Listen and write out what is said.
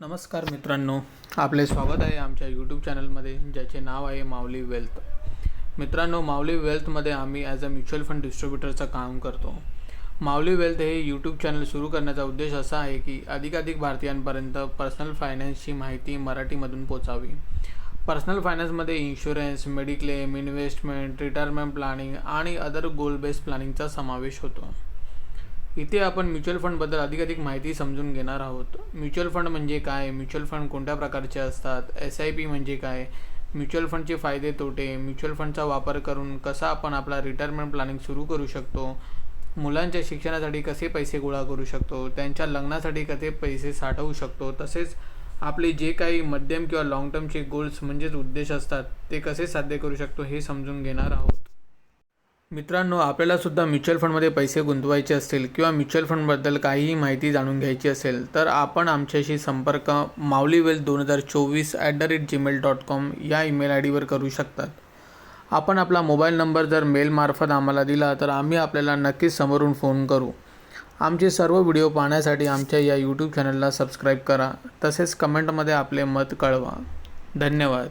नमस्कार मित्रांनो. आपले स्वागत आहे आमच्या यूट्यूब चॅनलमध्ये ज्याचे नाव आहे माऊली वेल्थ मित्रांनो माऊली वेल्थमध्ये आम्ही ॲज अ म्युच्युअल फंड डिस्ट्रीब्युटरचं काम करतो. माऊली वेल्थ हे यूट्यूब चॅनल सुरू करण्याचा उद्देश असा आहे की अधिकाधिक भारतीयांपर्यंत पर्सनल फायनान्सची माहिती मराठीमधून पोचावी. पर्सनल फायनान्समध्ये insurance mediclaim investment retirement planning आणि अदर गोल बेस्ड प्लॅनिंगचा समावेश होतो. इथे आपण म्युच्युअल फंडबद्दल अधिकाधिक माहिती समजून घेणार आहोत. म्युच्युअल फंड म्हणजे काय? म्युच्युअल फंड कोणत्या प्रकारचे असतात? एस आय पी म्हणजे काय? म्युच्युअल फंडचे फायदे तोटे म्युच्युअल फंडचा वापर करून कसा आपण आपला रिटायरमेंट प्लॅनिंग सुरू करू शकतो? मुलांच्या शिक्षणासाठी कसे पैसे गोळा करू शकतो? त्यांच्या लग्नासाठी कसे पैसे साठवू शकतो? तसेच आपले जे काही मध्यम किंवा लाँग टर्मचे गोल्स म्हणजेच उद्देश असतात ते कसे साध्य करू शकतो हे समजून घेणार आहोत. मित्रांनो आपल्याला सुद्धा म्युच्युअल फंडमध्ये पैसे गुंतवायचे असतील किंवा म्युच्युअल फंडबद्दल काहीही माहिती जाणून घ्यायची असेल तर आपण आमच्याशी संपर्क माऊली वेल्थ दोन हजार चोवीस at the rate Gmail dot com या ईमेल आय डीवर करू शकतात. आपण आपला मोबाईल नंबर जर मेलमार्फत आम्हाला दिला तर आम्ही आपल्याला नक्कीच समोरून फोन करू. आमचे सर्व व्हिडिओ पाहण्यासाठी आमच्या या यूट्यूब चॅनलला सबस्क्राईब करा. तसेच कमेंटमध्ये आपले मत कळवा. धन्यवाद.